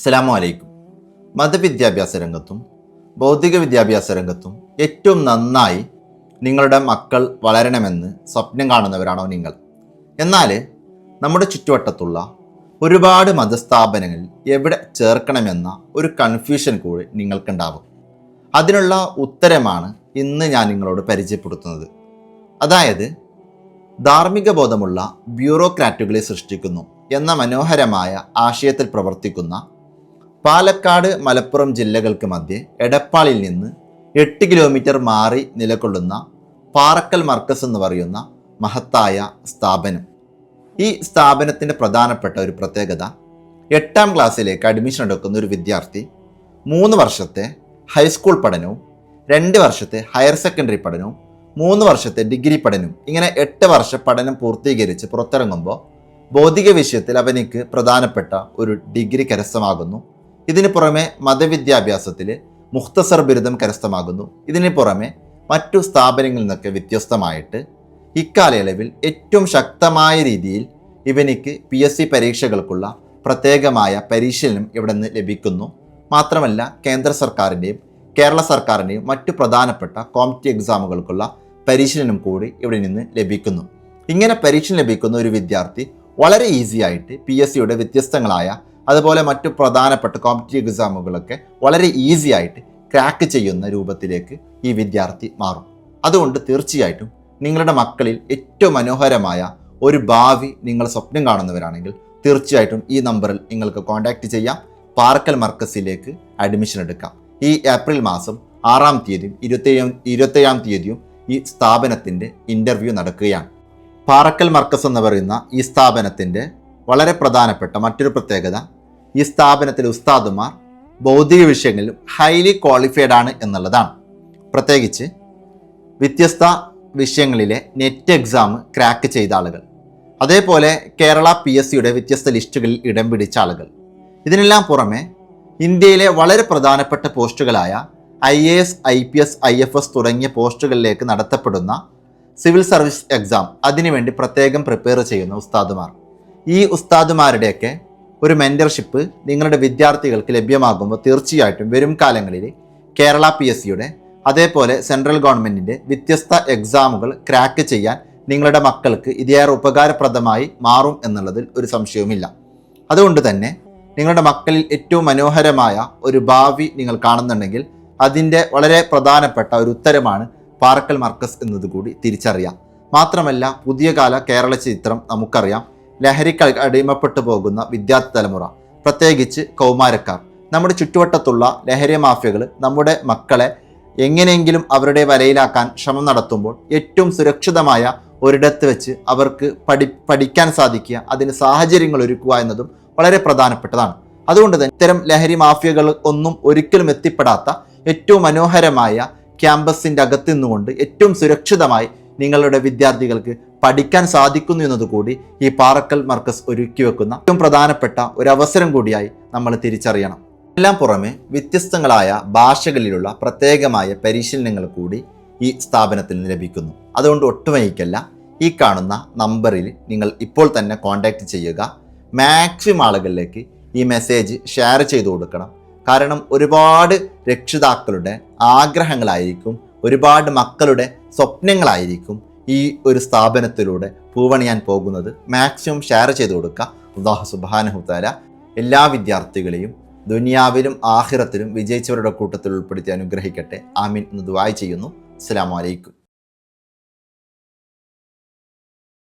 അസ്സലാമു അലൈക്കും. മതവിദ്യാഭ്യാസ രംഗത്തും ഭൗതിക വിദ്യാഭ്യാസ രംഗത്തും ഏറ്റവും നന്നായി നിങ്ങളുടെ മക്കൾ വളരണമെന്ന് സ്വപ്നം കാണുന്നവരാണോ നിങ്ങൾ? എന്നാൽ നമ്മുടെ ചുറ്റുവട്ടത്തുള്ള ഒരുപാട് മതസ്ഥാപനങ്ങളിൽ എവിടെ ചേർക്കണമെന്ന ഒരു കൺഫ്യൂഷൻ കൂടി നിങ്ങൾക്കുണ്ടാവും. അതിനുള്ള ഉത്തരമാണ് ഇന്ന് ഞാൻ നിങ്ങളോട് പരിചയപ്പെടുത്തുന്നത്. അതായത് ധാർമ്മിക ബോധമുള്ള ബ്യൂറോക്രാറ്റുകളെ സൃഷ്ടിക്കുന്നു എന്ന മനോഹരമായ ആശയത്തിൽ പ്രവർത്തിക്കുന്ന പാലക്കാട് മലപ്പുറം ജില്ലകൾക്ക് മധ്യേ എടപ്പാളിൽ നിന്ന് എട്ട് കിലോമീറ്റർ മാറി നിലകൊള്ളുന്ന പാറക്കൽ മർക്കസ് എന്ന് പറയുന്ന മഹത്തായ സ്ഥാപനം. ഈ സ്ഥാപനത്തിന്റെ പ്രധാനപ്പെട്ട ഒരു പ്രത്യേകത എട്ടാം ക്ലാസ്സിലേക്ക് അഡ്മിഷൻ എടുക്കുന്ന ഒരു വിദ്യാർത്ഥി മൂന്ന് വർഷത്തെ ഹൈസ്കൂൾ പഠനവും രണ്ട് വർഷത്തെ ഹയർ സെക്കൻഡറി പഠനവും മൂന്ന് വർഷത്തെ ഡിഗ്രി പഠനവും ഇങ്ങനെ എട്ട് വർഷ പഠനം പൂർത്തീകരിച്ച് പുറത്തിറങ്ങുമ്പോൾ ഭൗതിക വിഷയത്തിൽ അവനിക്ക് പ്രധാനപ്പെട്ട ഒരു ഡിഗ്രി കരസ്ഥമാകുന്നു. ഇതിന് പുറമെ മതവിദ്യാഭ്യാസത്തിൽ മുഖ്തസർ ബിരുദം കരസ്ഥമാകുന്നു. ഇതിന് പുറമെ മറ്റു സ്ഥാപനങ്ങളിൽ നിന്നൊക്കെ വ്യത്യസ്തമായിട്ട് ഇക്കാലയളവിൽ ഏറ്റവും ശക്തമായ രീതിയിൽ ഇവനിക്ക് പി എസ് സി പരീക്ഷകൾക്കുള്ള പ്രത്യേകമായ പരിശീലനം ഇവിടെ നിന്ന് ലഭിക്കുന്നു. മാത്രമല്ല കേന്ദ്ര സർക്കാരിന്റെയും കേരള സർക്കാരിന്റെയും മറ്റു പ്രധാനപ്പെട്ട കോമ്പറ്റീവ് എക്സാമുകൾക്കുള്ള പരിശീലനം കൂടി ഇവിടെ നിന്ന് ലഭിക്കുന്നു. ഇങ്ങനെ പരിശീലനം ലഭിക്കുന്ന ഒരു വിദ്യാർത്ഥി വളരെ ഈസി ആയിട്ട് പി എസ് സിയുടെ വ്യത്യസ്തങ്ങളായ അതുപോലെ മറ്റു പ്രധാനപ്പെട്ട കോമ്പറ്റീവ് എക്സാമുകളൊക്കെ വളരെ ഈസി ആയിട്ട് ക്രാക്ക് ചെയ്യുന്ന രൂപത്തിലേക്ക് ഈ വിദ്യാർത്ഥി മാറും. അതുകൊണ്ട് തീർച്ചയായിട്ടും നിങ്ങളുടെ മക്കളിൽ ഏറ്റവും മനോഹരമായ ഒരു ഭാവി നിങ്ങൾ സ്വപ്നം കാണുന്നവരാണെങ്കിൽ തീർച്ചയായിട്ടും ഈ നമ്പറിൽ നിങ്ങൾക്ക് കോൺടാക്റ്റ് ചെയ്യാം. പാർക്കൽ മർക്കസിലേക്ക് അഡ്മിഷൻ എടുക്കാം. ഈ ഏപ്രിൽ മാസം ആറാം തീയതിയും ഇരുപത്തേഴാം ഇരുപത്തേഴാം തീയതിയും ഈ സ്ഥാപനത്തിന്റെ ഇന്റർവ്യൂ നടക്കുകയാണ്. പാറക്കൽ മർക്കസ് എന്ന് പറയുന്ന ഈ സ്ഥാപനത്തിന്റെ വളരെ പ്രധാനപ്പെട്ട മറ്റൊരു പ്രത്യേകത ഈ സ്ഥാപനത്തിലെ ഉസ്താദുമാർ ഭൗതിക വിഷയങ്ങളിലും ഹൈലി ക്വാളിഫൈഡ് ആണ് എന്നുള്ളതാണ്. പ്രത്യേകിച്ച് വ്യത്യസ്ത വിഷയങ്ങളിലെ നെറ്റ് എക്സാം ക്രാക്ക് ചെയ്ത ആളുകൾ. അതേപോലെ കേരള പി എസ് സിയുടെ വ്യത്യസ്ത ലിസ്റ്റുകളിൽ ഇടം പിടിച്ച ആളുകൾ. ഇതിനെല്ലാം പുറമെ ഇന്ത്യയിലെ വളരെ പ്രധാനപ്പെട്ട പോസ്റ്റുകളായ I A S I P S I F S തുടങ്ങിയ പോസ്റ്റുകളിലേക്ക് നടത്തപ്പെടുന്ന സിവിൽ സർവീസ് എക്സാം അതിനുവേണ്ടി പ്രത്യേകം പ്രിപ്പയർ ചെയ്യുന്ന ഉസ്താദുമാർ. ഈ ഉസ്താദുമാരുടെയൊക്കെ ഒരു മെന്റർഷിപ്പ് നിങ്ങളുടെ വിദ്യാർത്ഥികൾക്ക് ലഭ്യമാകുമ്പോൾ തീർച്ചയായിട്ടും വരും കാലങ്ങളിൽ കേരള പി എസ് സിയുടെ അതേപോലെ സെൻട്രൽ ഗവൺമെന്റിന്റെ വ്യത്യസ്ത എക്സാമുകൾ ക്രാക്ക് ചെയ്യാൻ നിങ്ങളുടെ മക്കൾക്ക് ഇതേറെ ഉപകാരപ്രദമായി മാറും എന്നുള്ളതിൽ ഒരു സംശയവുമില്ല. അതുകൊണ്ട് തന്നെ നിങ്ങളുടെ മക്കളിൽ ഏറ്റവും മനോഹരമായ ഒരു ഭാവി നിങ്ങൾ കാണുന്നുണ്ടെങ്കിൽ അതിന്റെ വളരെ പ്രധാനപ്പെട്ട ഒരു ഉത്തരമാണ് പാറക്കൽ മർക്കസ് എന്നതുകൂടി തിരിച്ചറിയാം. മാത്രമല്ല പുതിയ കാല കേരള ചരിത്രം നമുക്കറിയാം. ലഹരിക്ക് അടിമപ്പെട്ടു പോകുന്ന വിദ്യാർത്ഥി തലമുറ പ്രത്യേകിച്ച് കൗമാരക്കാർ. നമ്മുടെ ചുറ്റുവട്ടത്തുള്ള ലഹരി മാഫിയകൾ നമ്മുടെ മക്കളെ എങ്ങനെയെങ്കിലും അവരുടെ വലയിലാക്കാൻ ശ്രമം നടത്തുമ്പോൾ ഏറ്റവും സുരക്ഷിതമായ ഒരിടത്ത് വെച്ച് അവർക്ക് പഠി പഠിക്കാൻ സാധിക്കുക അതിന് സാഹചര്യങ്ങൾ ഒരുക്കുക എന്നതും വളരെ പ്രധാനപ്പെട്ടതാണ്. അതുകൊണ്ട് തന്നെ ഇത്തരം ലഹരി മാഫിയകൾ ഒന്നും ഒരിക്കലും എത്തിപ്പെടാത്ത ഏറ്റവും മനോഹരമായ ക്യാമ്പസിന്റെ അകത്തു നിന്നുകൊണ്ട് ഏറ്റവും സുരക്ഷിതമായി നിങ്ങളുടെ വിദ്യാർത്ഥികൾക്ക് പഠിക്കാൻ സാധിക്കുന്നു എന്നതുകൂടി ഈ പാറക്കൽ മർക്കസ് ഒരുക്കി വെക്കുന്ന ഏറ്റവും പ്രധാനപ്പെട്ട ഒരു അവസരം കൂടിയായി നമ്മൾ തിരിച്ചറിയണം. എല്ലാം പുറമെ വ്യത്യസ്തങ്ങളായ ഭാഷകളിലുള്ള പ്രത്യേകമായ പരിശീലനങ്ങൾ കൂടി ഈ സ്ഥാപനത്തിൽ നിന്ന് ലഭിക്കുന്നു. അതുകൊണ്ട് ഒട്ടുമയിക്കല്ല ഈ കാണുന്ന നമ്പറിൽ നിങ്ങൾ ഇപ്പോൾ തന്നെ കോൺടാക്റ്റ് ചെയ്യുക. മാക്സിമം ആളുകളിലേക്ക് ഈ മെസ്സേജ് ഷെയർ ചെയ്തു കൊടുക്കണം. കാരണം ഒരുപാട് രക്ഷിതാക്കളുടെ ആഗ്രഹങ്ങളായിരിക്കും ഒരുപാട് മക്കളുടെ സ്വപ്നങ്ങളായിരിക്കും ഈ ഒരു സ്ഥാപനത്തിലൂടെ പൂവണിയാൻ പോകുന്നത് മാക്സിമം ഷെയർ ചെയ്ത് കൊടുക്കുക അള്ളാഹു സുബാനഹുത്താല എല്ലാ വിദ്യാർത്ഥികളെയും ദുനിയാവിലും ആഹിറത്തിലും വിജയിച്ചവരുടെ കൂട്ടത്തിൽ ഉൾപ്പെടുത്തി അനുഗ്രഹിക്കട്ടെ. ആമീൻ എന്ന് ദുബായ് ചെയ്യുന്നു. അസ്സലാമു അലൈക്കും.